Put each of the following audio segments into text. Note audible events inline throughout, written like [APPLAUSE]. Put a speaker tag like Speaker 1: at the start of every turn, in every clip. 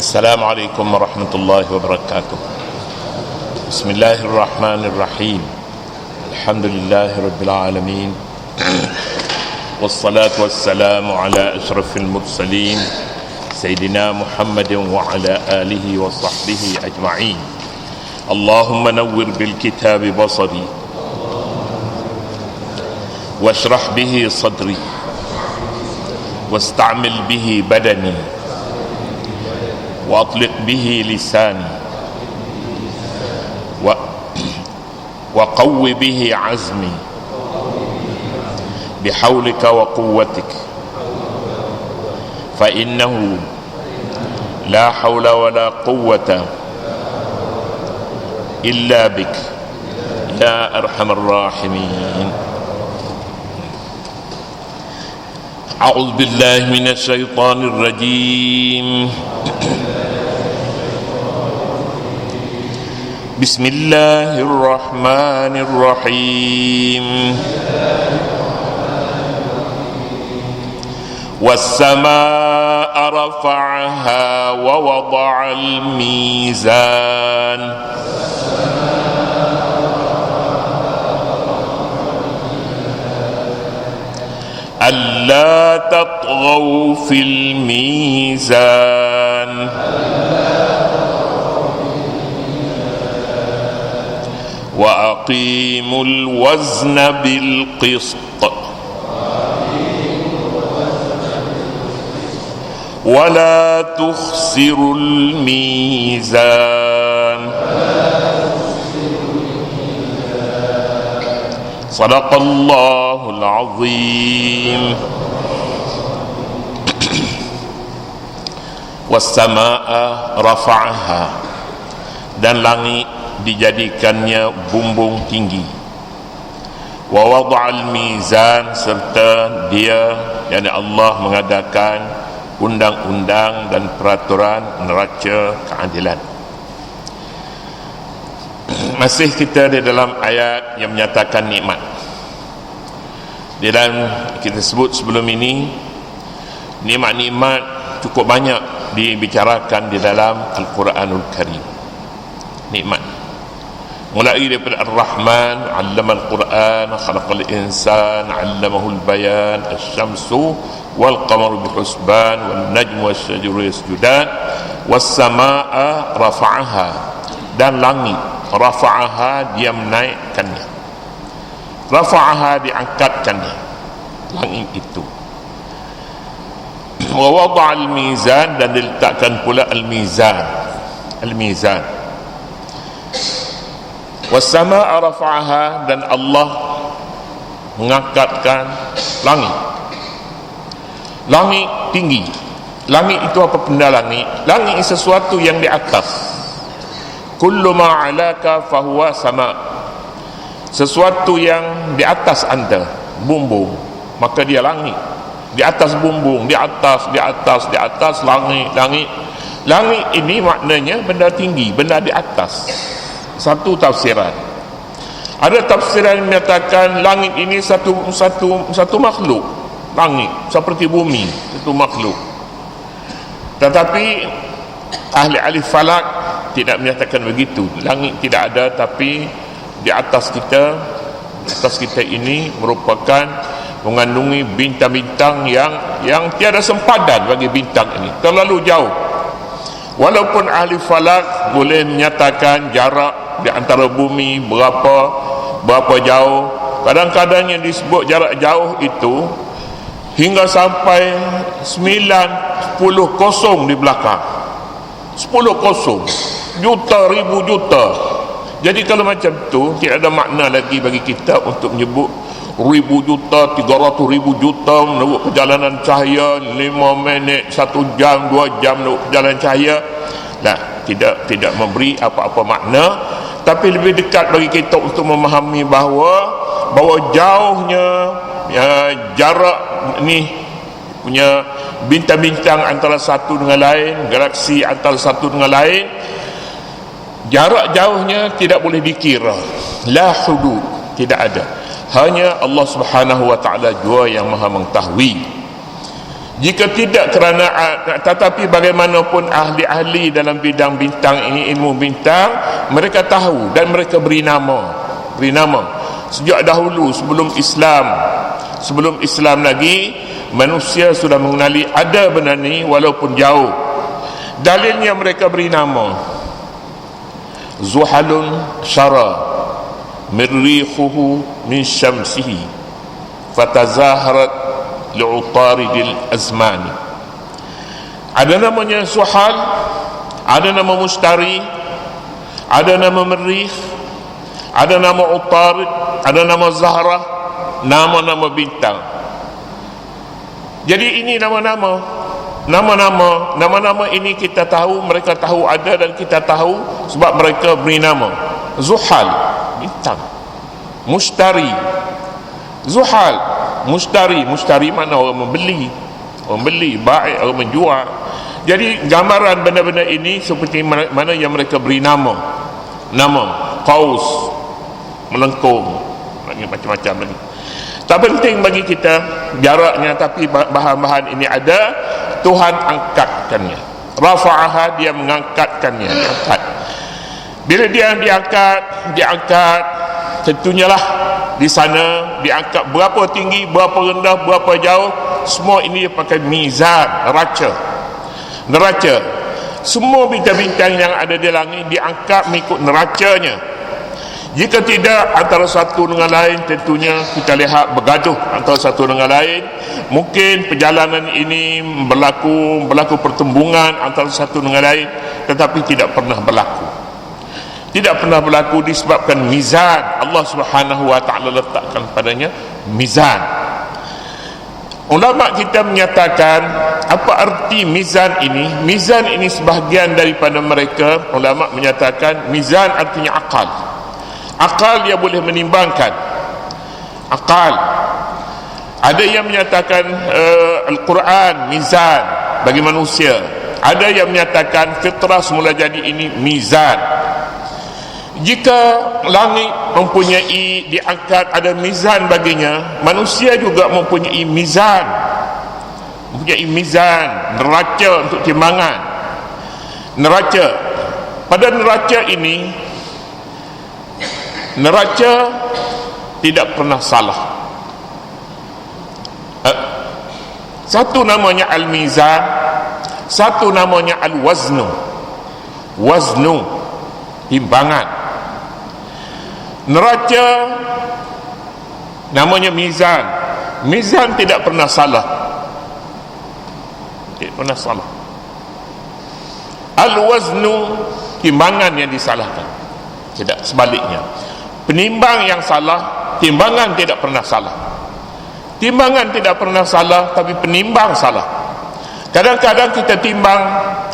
Speaker 1: السلام عليكم ورحمة الله وبركاته. بسم الله الرحمن الرحيم. الحمد لله رب العالمين. والصلاة والسلام على أشرف المرسلين سيدنا محمد وعلى آله وصحبه أجمعين. اللهم نور بالكتاب بصري واشرح به صدري واستعمل به بدني وأطلق به لساني. و وقو به عزمي. بحولك وقوتك. فإنه لا حول ولا قوة إلا بك. يا أرحم الراحمين. أعوذ بالله من الشيطان الرجيم. بسم الله الرحمن الرحيم والسماء رفعها ووضع الميزان ألا تطغوا في الميزان وأقيموا الوزن بالقسط ولا تخسروا الميزان صدق الله العظيم [CLEARS THROAT] والسماء رفعها dan langit dijadikannya bumbung tinggi. Wa wada'al mizan serta dia yakni Allah mengadakan undang-undang dan peraturan neraca keadilan. [CLEARS THROAT] Masih kita di dalam ayat yang menyatakan nikmat. Di dalam kita sebut sebelum ini nikmat-nikmat cukup banyak dibicarakan di dalam Al-Quranul Karim. Nikmat mulai daripada Ar-Rahman 'allama al-Quran khalaqal insan 'allamahu al-bayan asy-syamsu wal qamaru bihusban wan najmu wasy-syajaru yasjudan was samaa'a rafa'aha. Dan langit rafa'aha dia menaikkannya. Rafa'aha diangkatkannya langit itu. Wa wada'al mizan dan diletakkan pula al-mizan. Al-mizan was-samaa'a rafa'aha dan Allah mengangkatkan langit. Langit tinggi. Langit itu apa benda langit? Langit sesuatu yang di atas. Kullu ma'alaka fahuwa sama. Sesuatu yang di atas anda bumbung maka dia langit. Di atas bumbung di atas di atas di atas langit langit. Langit ini maknanya benda tinggi benda di atas satu tafsiran. Ada tafsiran yang menyatakan langit ini satu satu satu makhluk. Langit seperti bumi itu makhluk. Tetapi ahli-ahli falak tidak menyatakan begitu. Langit tidak ada tapi di atas kita di atas kita ini merupakan mengandungi bintang-bintang yang yang tiada sempadan bagi bintang ini. Terlalu jauh. Walaupun ahli falak boleh menyatakan jarak di antara bumi berapa berapa jauh. Kadang-kadang yang disebut jarak jauh itu hingga sampai 90 kosong di belakang. 10 kosong. Juta ribu juta. Jadi kalau macam tu tidak ada makna lagi bagi kita untuk menyebut ribu juta, tiga ratus ribu juta menurut perjalanan cahaya lima minit, satu jam, dua jam menurut perjalanan cahaya. Nah, tidak tidak memberi apa-apa makna tapi lebih dekat bagi kita untuk memahami bahawa bahawa jauhnya ya, jarak ni punya bintang-bintang antara satu dengan lain galaksi antara satu dengan lain jarak jauhnya tidak boleh dikira. La hudud tidak ada. Hanya Allah Subhanahu wa taala jua yang maha mengetahui jika tidak kerana tetapi bagaimanapun ahli-ahli dalam bidang bintang ini ilmu bintang mereka tahu dan mereka beri nama. Beri nama. Sejak dahulu sebelum Islam sebelum Islam lagi manusia sudah mengenali ada benda ni walaupun jauh. Dalilnya mereka beri nama. Zuhalun Syara Mirrihuhu min syamsihi. Fatazaharat li'utaridil azmani. Ada namanya suhal ada nama mustari ada nama merih ada nama utarid ada nama zahra nama-nama bintang. Jadi ini nama-nama nama-nama nama-nama ini kita tahu mereka tahu ada dan kita tahu sebab mereka beri nama. Zuhal bintang. Mustari zuhal mustari. Mustari mana orang membeli? Orang beli baik orang menjual. Jadi gambaran benda-benda ini seperti mana yang mereka beri nama. Nama kaus. Melengkung. Macam-macam lagi tak penting bagi kita jaraknya tapi bahan-bahan ini ada. Tuhan angkatkannya. Rafa'aha dia mengangkatkannya. Angkat. Bila dia diangkat diangkat tentunya lah di sana diangkat berapa tinggi berapa rendah berapa jauh semua ini pakai mizan neraca. Neraca. Semua bintang-bintang yang ada di langit diangkat mengikut neracanya. Jika tidak antara satu dengan lain tentunya kita lihat bergaduh antara satu dengan lain. Mungkin perjalanan ini berlaku berlaku pertembungan antara satu dengan lain tetapi tidak pernah berlaku tidak pernah berlaku disebabkan mizan. Allah Subhanahu wa taala letakkan padanya mizan. Ulama kita menyatakan apa arti mizan ini? Mizan ini sebahagian daripada mereka ulama menyatakan mizan artinya akal. Akal dia boleh menimbangkan. Akal. Ada yang menyatakan uh, Al-Quran mizan bagi manusia. Ada yang menyatakan fitrah semula jadi ini mizan jika langit mempunyai diangkat ada mizan baginya manusia juga mempunyai mizan. Mempunyai mizan neraca untuk timbangan. Neraca. Pada neraca ini neraca tidak pernah salah. Eh, satu namanya al-mizan satu namanya al-waznu. Waznu timbangan neraca namanya mizan. Mizan tidak pernah salah. Tidak pernah salah. Al-waznu timbangan yang disalahkan. Tidak sebaliknya. Penimbang yang salah timbangan tidak pernah salah. Timbangan tidak pernah salah tapi penimbang salah. Kadang-kadang kita timbang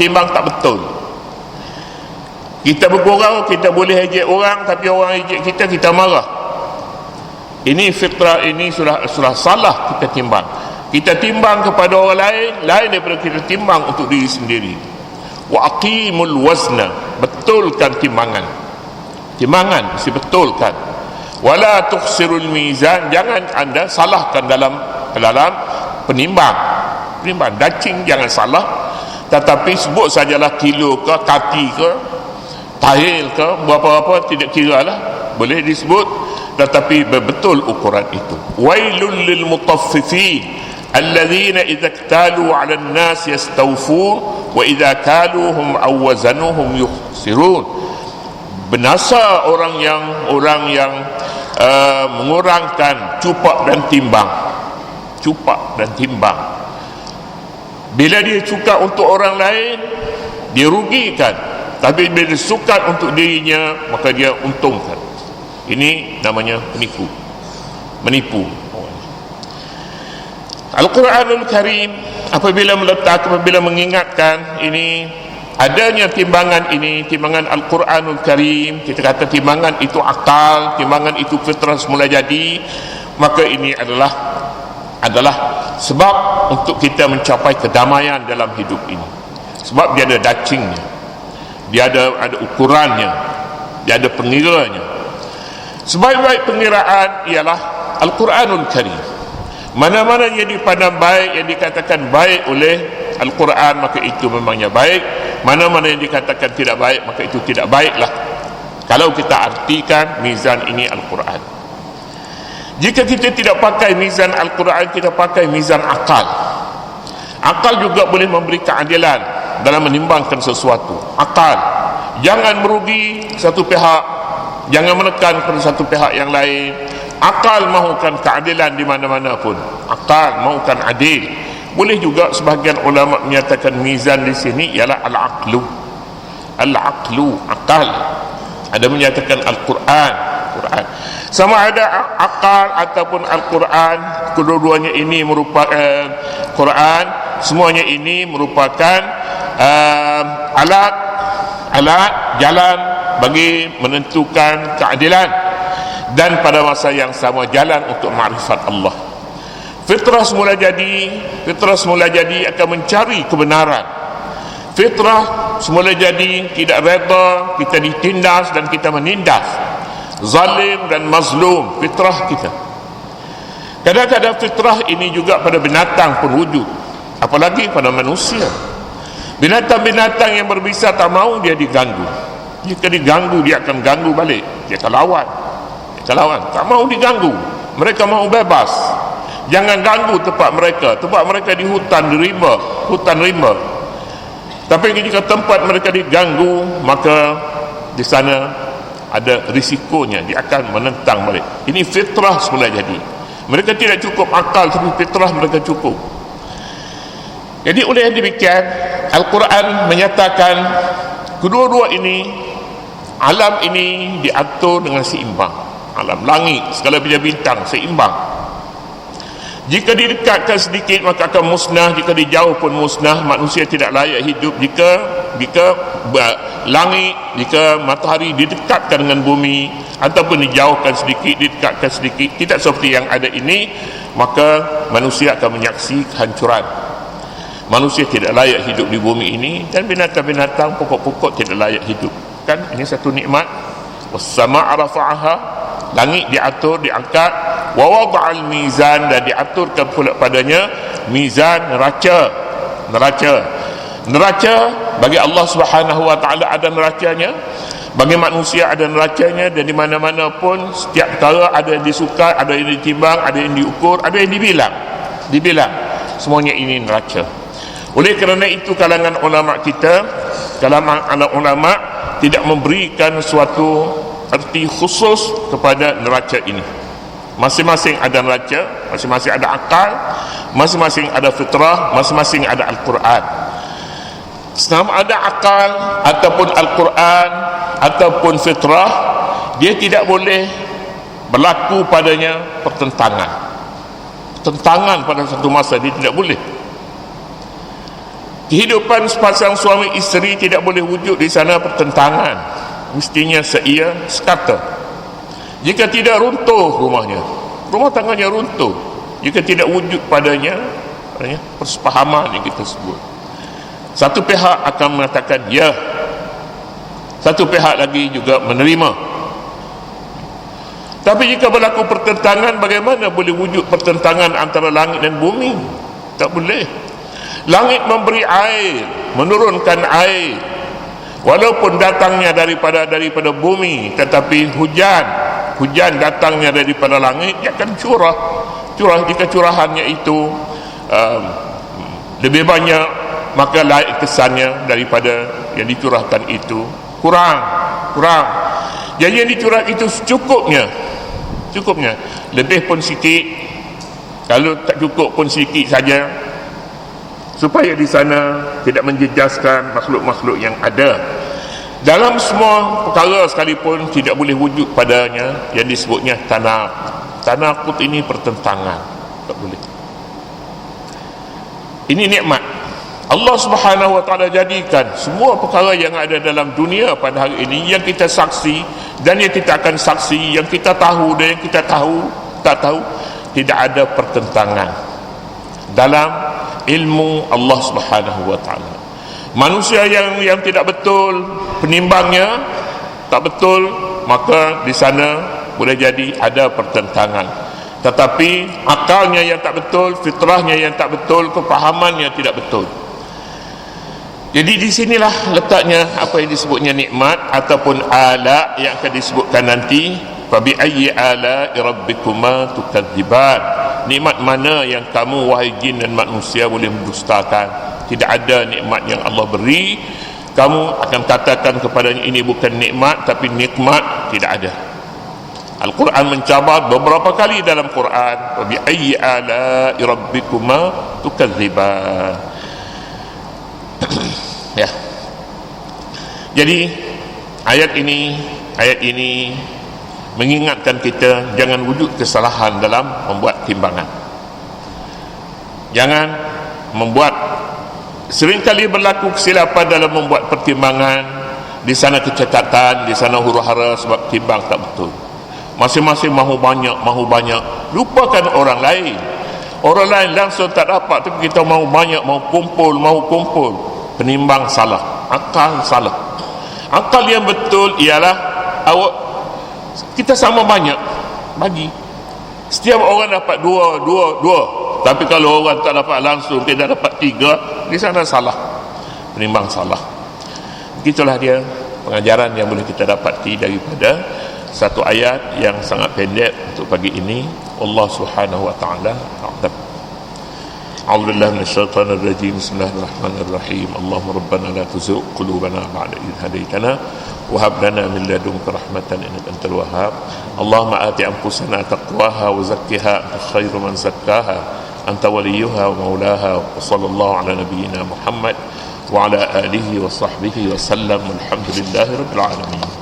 Speaker 1: timbang tak betul kita bergurau kita boleh ejek orang tapi orang ejek kita kita marah. Ini fitrah ini sudah sudah salah kita timbang. Kita timbang kepada orang lain lain daripada kita timbang untuk diri sendiri. Wa aqimul wazna betulkan timbangan. Timbangan mesti betulkan. Wala tukhsirul mizan jangan anda salahkan dalam dalam penimbang. Penimbang dacing jangan salah. Tetapi sebut sajalah kilo ke kati ke tahil ke berapa-apa tidak kira lah. Boleh disebut tetapi betul ukuran itu. Wailul lil mutaffifin alladhina idza iktalu 'ala an-nas yastawfun wa idza kaluhum aw wazanuhum yukhsirun. Binasa orang yang orang yang uh, mengurangkan cupak dan timbang. Cupak dan timbang. Bila dia cuka untuk orang lain dia rugikan tapi bila sukat untuk dirinya maka dia untungkan. Ini namanya penipu. Menipu. Al-Quranul Karim apabila meletak apabila mengingatkan ini adanya timbangan ini timbangan Al-Quranul Karim kita kata timbangan itu akal timbangan itu fitrah semula jadi maka ini adalah adalah sebab untuk kita mencapai kedamaian dalam hidup ini. Sebab dia ada dacingnya dia ada ada ukurannya. Dia ada pengiranya. Sebaik-baik pengiraan ialah Al-Quranul Karim. Mana-mana yang dipandang baik yang dikatakan baik oleh Al-Quran maka itu memangnya baik. Mana-mana yang dikatakan tidak baik maka itu tidak baiklah. Kalau kita artikan mizan ini Al-Quran. Jika kita tidak pakai mizan Al-Quran kita pakai mizan akal. Akal juga boleh memberi keadilan dalam menimbangkan sesuatu. Akal. Jangan merugi satu pihak. Jangan menekan pada satu pihak yang lain. Akal mahukan keadilan di mana-mana pun. Akal mahukan adil. Boleh juga sebahagian ulama menyatakan mizan di sini ialah al-aqlu. Al-aqlu akal. Ada menyatakan al-Quran. Quran. Sama ada akal ataupun Al-Quran kedua-duanya ini merupakan Quran. Semuanya ini merupakan uh, alat alat jalan bagi menentukan keadilan. Dan pada masa yang sama jalan untuk makrifat Allah. Fitrah semula jadi fitrah semula jadi akan mencari kebenaran. Fitrah semula jadi tidak reda kita ditindas dan kita menindas. Zalim dan mazlum fitrah kita. Kadang-kadang fitrah ini juga pada binatang pun wujud apalagi pada manusia binatang-binatang yang berbisa tak mau dia diganggu. Jika diganggu dia akan ganggu balik. Dia akan lawan. Calawan tak mau diganggu. Mereka mau bebas. Jangan ganggu tempat mereka. Tempat mereka di hutan di rimba hutan rimba tapi jika tempat mereka diganggu maka di sana ada risikonya dia akan menentang balik. Ini fitrah semula jadi. Mereka tidak cukup akal tapi fitrah mereka cukup jadi oleh demikian Al-Quran menyatakan kedua-dua ini alam ini diatur dengan seimbang. Alam langit segala bidang bintang seimbang. Jika didekatkan sedikit maka akan musnah. Jika dijauh pun musnah. Manusia tidak layak hidup jika jika langit jika matahari didekatkan dengan bumi ataupun dijauhkan sedikit didekatkan sedikit tidak seperti yang ada ini maka manusia akan menyaksi kehancuran manusia tidak layak hidup di bumi ini dan binatang-binatang pokok-pokok tidak layak hidup. Kan ini satu nikmat. Wassama'a rafa'aha langit diatur diangkat. Wa wada'al mizan dan diaturkan pula padanya mizan neraca. Neraca. Neraca bagi Allah Subhanahu wa taala ada neracanya. Bagi manusia ada neracanya dan di mana-mana pun setiap perkara ada yang disukai ada yang ditimbang ada yang diukur ada yang dibilang. Dibilang. Semuanya ini neraca oleh kerana itu kalangan ulama kita kalangan anak ulama tidak memberikan suatu erti khusus kepada neraca ini. Masing-masing ada neraca masing-masing ada akal masing-masing ada fitrah masing-masing ada Al-Quran. Selama ada akal ataupun Al-Quran ataupun fitrah dia tidak boleh berlaku padanya pertentangan. Pertentangan pada satu masa dia tidak boleh kehidupan sepasang suami isteri tidak boleh wujud di sana pertentangan. Mestinya seia sekata. Jika tidak runtuh rumahnya rumah tangganya runtuh. Jika tidak wujud padanya persepahaman yang kita sebut. Satu pihak akan mengatakan ya. Satu pihak lagi juga menerima. Tapi jika berlaku pertentangan bagaimana boleh wujud pertentangan antara langit dan bumi? Tak boleh langit memberi air menurunkan air. Walaupun datangnya daripada daripada bumi tetapi hujan. Hujan datangnya daripada langit dia akan curah. Curah jika curahannya itu um, lebih banyak maka laik kesannya daripada yang dicurahkan itu. Kurang kurang. Jadi yang dicurah itu cukupnya cukupnya. Lebih pun sikit. Kalau tak cukup pun sikit saja supaya di sana tidak menjejaskan makhluk-makhluk yang ada. Dalam semua perkara sekalipun tidak boleh wujud padanya yang disebutnya tanah tanakut ini pertentangan. Tak boleh. Ini nikmat. Allah subhanahu wa ta'ala jadikan semua perkara yang ada dalam dunia pada hari ini yang kita saksi dan yang kita akan saksi yang kita tahu dan yang kita tahu tak tahu tidak ada pertentangan. Dalam ilmu Allah Subhanahu wa taala. Manusia yang yang tidak betul penimbangnya tak betul maka di sana boleh jadi ada pertentangan. tetapi akalnya yang tak betul fitrahnya yang tak betul kefahamannya tidak betul jadi di sinilah letaknya apa yang disebutnya nikmat ataupun ala yang akan disebutkan nanti fabi ayyi ala rabbikuma tukadziban nikmat mana yang kamu wahai jin dan manusia boleh mendustakan? Tidak ada nikmat yang Allah beri. Kamu akan katakan kepadanya ini bukan nikmat tapi nikmat. Tidak ada. Al-Quran mencabar beberapa kali dalam Quran bi ayyi ala rabbikuma tukadziban [CLEARS THROAT] ya. Jadi ayat ini ayat ini mengingatkan kita jangan wujud kesalahan dalam membuat timbangan. Jangan membuat seringkali berlaku kesilapan dalam membuat pertimbangan di sana kecacatan di sana huru hara sebab timbang tak betul. Masing-masing mahu banyak mahu banyak. Lupakan orang lain. Orang lain langsung tak dapat tapi kita mahu banyak mahu kumpul mahu kumpul. Penimbang salah akal salah. Akal yang betul ialah awak kita sama banyak. Bagi. Setiap orang dapat dua dua dua. Tapi kalau orang tak dapat langsung kita dapat tiga di sana salah. Penimbang salah. Itulah dia. Pengajaran yang boleh kita dapati daripada satu ayat yang sangat pendek untuk pagi ini. Allah Subhanahu wa taala أعوذ بالله من الشيطان الرجيم. بسم الله الرحمن الرحيم. اللهم ربنا لا تزغ قلوبنا بعد إذ هديتنا وهب لنا من لدنك رحمة إنك أنت الوهاب. اللهم آت أنفسنا تقواها وزكها. أنت خير من زكاها. أنت وليها ومولاها. وصلى الله على نبينا محمد وعلى آله وصحبه وسلم. والحمد لله رب العالمين.